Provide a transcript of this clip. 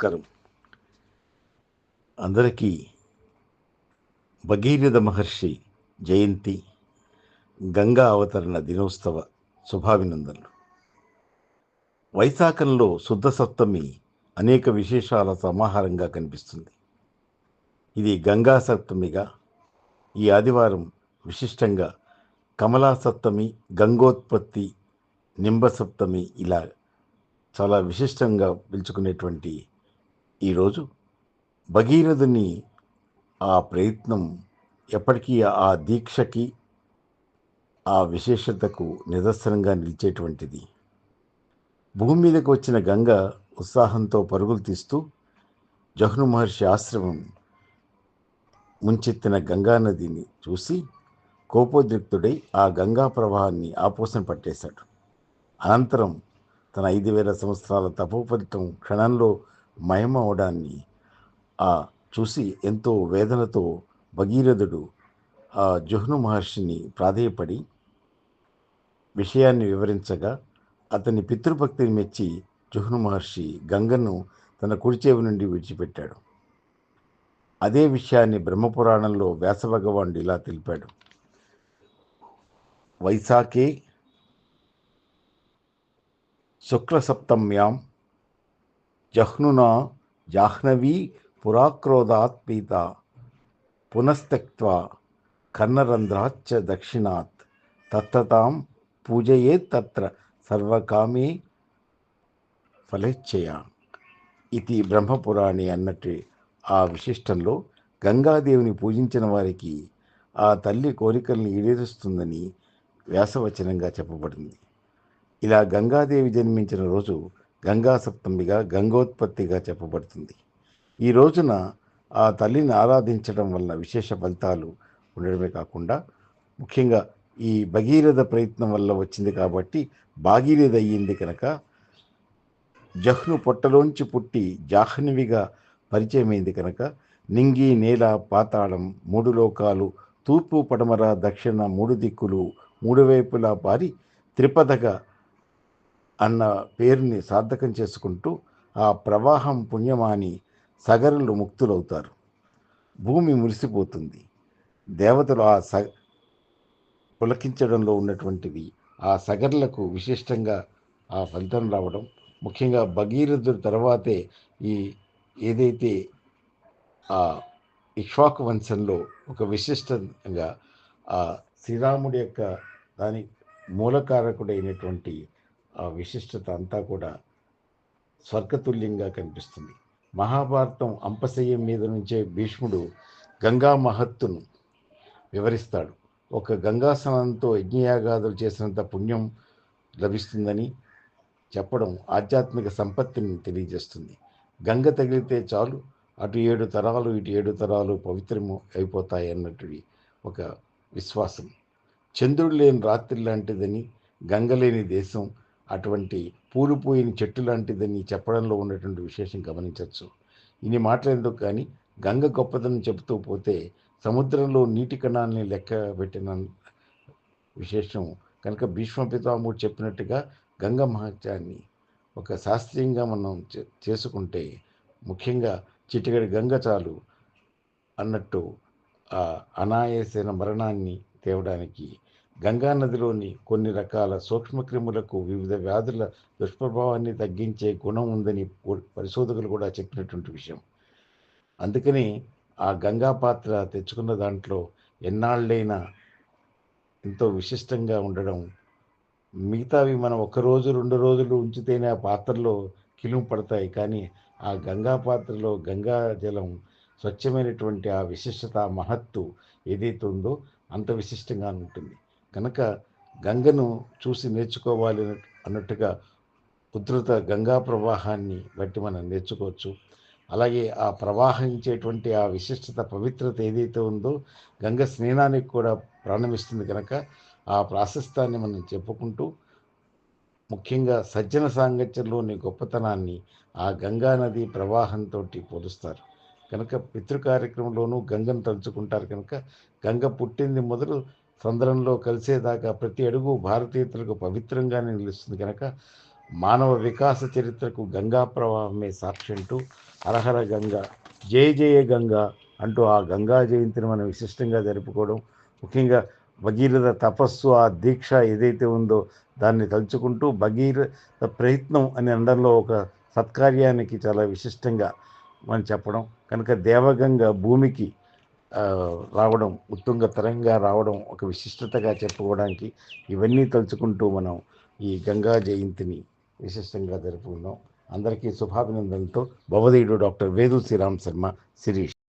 నమస్కారం. అందరికీ భగీరథ మహర్షి జయంతి గంగా అవతరణ దినోత్సవ శుభాభినందనలు. వైశాఖంలో శుద్ధ సప్తమి అనేక విశేషాల సమాహారంగా కనిపిస్తుంది. ఇది గంగా సప్తమిగా ఈ ఆదివారం విశిష్టంగా కమలా సప్తమి గంగోత్పత్తి నింబ సప్తమి ఇలా చాలా విశిష్టంగా పిలుచుకునేటువంటి ఈరోజు భగీరథుని ఆ ప్రయత్నం ఎప్పటికీ ఆ దీక్షకి ఆ విశేషతకు నిదర్శనంగా నిలిచేటువంటిది. భూమి మీదకు వచ్చిన గంగ ఉత్సాహంతో పరుగులు తీస్తూ జహ్ను మహర్షి ఆశ్రమం ముంచెత్తిన గంగానదిని చూసి కోపోద్రిక్తుడై ఆ గంగా ప్రవాహాన్ని ఆపోసన పట్టేశాడు. అనంతరం తన ఐదు వేల సంవత్సరాల తపోపరితం క్షణంలో మయమవడాన్ని ఆ చూసి ఎంతో వేదనతో భగీరథుడు ఆ జుహ్ను మహర్షిని ప్రాధేయపడి విషయాన్ని వివరించగా అతని పితృభక్తిని మెచ్చి జుహ్ను మహర్షి గంగను తన కుడిచేవి నుండి విడిచిపెట్టాడు. అదే విషయాన్ని బ్రహ్మపురాణంలో వ్యాసభగవానుడు ఇలా తెలిపాడు. వైశాఖే శుక్లసప్తమ్యాం జహ్నునా జాహ్నవీ పురాక్రోధాత్పీత పునస్తక్త కన్నరంధ్రాచ్చ దక్షిణాత్ తత్తతాం పూజయేత్ తత్ర సర్వకామే ఫలేచ్ఛయ ఇది బ్రహ్మపురాణి అన్నట్టు ఆ విశిష్టంలో గంగాదేవిని పూజించిన వారికి ఆ తల్లి కోరికల్ని ఈడేరుస్తుందని వ్యాసవచనంగా చెప్పబడింది. ఇలా గంగాదేవి జన్మించిన రోజు గంగా సప్తమిగా గంగోత్పత్తిగా చెప్పబడుతుంది. ఈ రోజున ఆ తల్లిని ఆరాధించడం వల్ల విశేష ఫలితాలు ఉండడమే కాకుండా ముఖ్యంగా ఈ భగీరథ ప్రయత్నం వల్ల వచ్చింది కాబట్టి భాగీరథ అయ్యింది కనుక జహ్ను పొట్టలోంచి పుట్టి జాహ్నవిగా పరిచయమైంది కనుక నింగి నేల పాతాళం మూడు లోకాలు తూర్పు పడమర దక్షిణ మూడు దిక్కులు మూడు వైపులా పారి త్రిపదగా అన్న పేరుని సార్థకం చేసుకుంటూ ఆ ప్రవాహం పుణ్యమాని సగరులు ముక్తులవుతారు. భూమి మురిసిపోతుంది. దేవతలు ఆ స పులకించడంలో ఉన్నటువంటివి ఆ సగర్లకు విశిష్టంగా ఆ ఫలితం రావడం. ముఖ్యంగా భగీరథుడు తర్వాతే ఈ ఏదైతే ఆ ఇక్ష్వాకు వంశంలో ఒక విశిష్టంగా ఆ శ్రీరాముడి యొక్క దాని మూలకారకుడైనటువంటి ఆ విశిష్టత అంతా కూడా స్వర్గతుల్యంగా కనిపిస్తుంది. మహాభారతం అంపశయ్యం మీద నుంచే భీష్ముడు గంగా మహత్తును వివరిస్తాడు. ఒక గంగా స్నానంతో యజ్ఞయాగాదులు చేసినంత పుణ్యం లభిస్తుందని చెప్పడం ఆధ్యాత్మిక సంపత్తిని తెలియజేస్తుంది. గంగ తగిలితే చాలు అటు ఏడు తరాలు ఇటు ఏడు తరాలు పవిత్రము అయిపోతాయి అన్నటువంటి ఒక విశ్వాసం. చంద్రుడు లేని రాత్రి లాంటిదని గంగ లేని దేశం అటువంటి పూలు పోయిన చెట్టు లాంటిదని చెప్పడంలో ఉన్నటువంటి విశేషం గమనించవచ్చు. ఇన్ని మాట్లాడేందుకు కానీ గంగ గొప్పదని చెబుతూ పోతే సముద్రంలో నీటి కణాలని లెక్క పెట్టిన విశేషం కనుక భీష్మ పితామహుడు చెప్పినట్టుగా గంగ మహత్యాన్ని ఒక శాస్త్రీయంగా మనం చేసుకుంటే ముఖ్యంగా చిటికడి గంగ చాలు అన్నట్టు ఆ అనాయాసైన మరణాన్ని తేవడానికి గంగా నదిలోని కొన్ని రకాల సూక్ష్మక్రిములకు వివిధ వ్యాధుల దుష్ప్రభావాన్ని తగ్గించే గుణం ఉందని పరిశోధకులు కూడా చెప్పినటువంటి విషయం. అందుకని ఆ గంగా పాత్ర తెచ్చుకున్న దాంట్లో ఎన్నాళ్ళైనా ఎంతో విశిష్టంగా ఉండడం మిగతావి మనం ఒక రోజు రెండు రోజులు ఉంచితేనే ఆ పాత్రలో కిలుము పడతాయి. కానీ ఆ గంగా పాత్రలో గంగా జలం స్వచ్ఛమైనటువంటి ఆ విశిష్టత మహత్తు ఏదైతే ఉందో అంత విశిష్టంగా ఉంటుంది. కనుక గంగను చూసి నేర్చుకోవాలి అన్నట్టుగా ఉధృత గంగా ప్రవాహాన్ని బట్టి మనం నేర్చుకోవచ్చు. అలాగే ఆ ప్రవాహించేటువంటి ఆ విశిష్టత పవిత్రత ఏదైతే ఉందో గంగ స్నేహానికి కూడా ప్రాణమిస్తుంది కనుక ఆ ప్రాశస్తాన్ని మనం చెప్పుకుంటూ ముఖ్యంగా సజ్జన సాంగత్యంలోని గొప్పతనాన్ని ఆ గంగా నది ప్రవాహంతో పోలుస్తారు. కనుక పితృ కార్యక్రమంలోనూ గంగను తలుచుకుంటారు కనుక గంగ పుట్టింది మొదలు సంద్రంలో కలిసేదాకా ప్రతి అడుగు భారతీయులకు పవిత్రంగానే నిలుస్తుంది కనుక మానవ వికాస చరిత్రకు గంగా ప్రవాహమే సాక్షి అంటూ హరహర గంగా జయ జయ గంగా అంటూ ఆ గంగా జయంతిని మనం విశిష్టంగా జరుపుకోవడం. ముఖ్యంగా భగీరథ తపస్సు ఆ దీక్ష ఏదైతే ఉందో దాన్ని తలుచుకుంటూ భగీరథ ప్రయత్నం అని అనడంలో ఒక సత్కార్యానికి చాలా విశిష్టంగా మనం చెప్పడం. కనుక దేవగంగ భూమికి రావడం ఉత్తుంగ తరంగా రావడం ఒక విశిష్టతగా చెప్పుకోవడానికి ఇవన్నీ తలుచుకుంటూ మనం ఈ గంగా జయంతిని విశిష్టంగా జరుపుకున్నాం అందరికీ శుభాభినందనతో భవదేయుడు డాక్టర్ వేదు శ్రీరామ్ శర్మ శిరీష్.